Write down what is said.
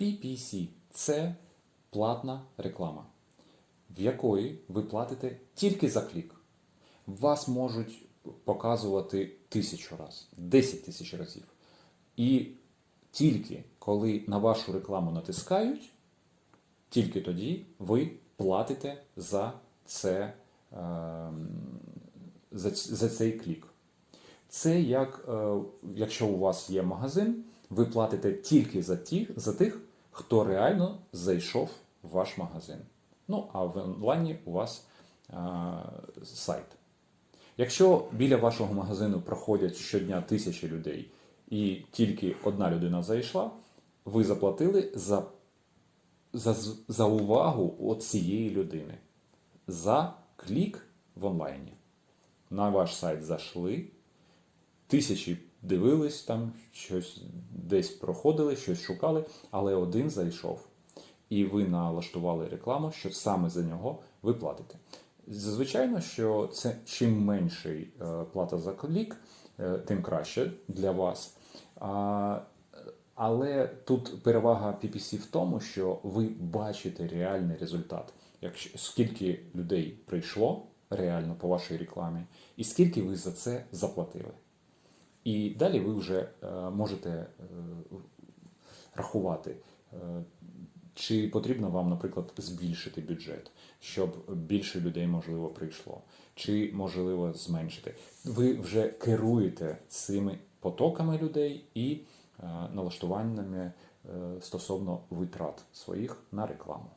PPC це платна реклама, в якої ви платите тільки за клік. Вас можуть показувати тисячу разів, 10 тисяч разів. І тільки коли на вашу рекламу натискають, тільки тоді ви платите за, це, ем, за, за цей клік. Це як е, якщо у вас є магазин, ви платите тільки за, ті, за тих, хто реально зайшов в ваш магазин. Ну, а в онлайні у вас е, сайт. Якщо біля вашого магазину проходять щодня тисячі людей, і тільки одна людина зайшла, ви заплатили за, за, за увагу от цієї людини, за клік в онлайні. На ваш сайт зайшли, тисячі дивились там, щось десь проходили, щось шукали, але один зайшов. І ви налаштували рекламу, що саме за нього ви платите. Звичайно, що це чим менший е, плата за клік, е, тим краще для вас. Але тут перевага PPC в тому, що ви бачите реальний результат. Якщо скільки людей прийшло реально по вашій рекламі, і скільки ви за це заплатили. І далі ви вже е, можете е, рахувати, е, чи потрібно вам, наприклад, збільшити бюджет, щоб більше людей можливо прийшло, чи можливо зменшити. Ви вже керуєте цими потоками людей і налаштуваннями стосовно витрат своїх на рекламу.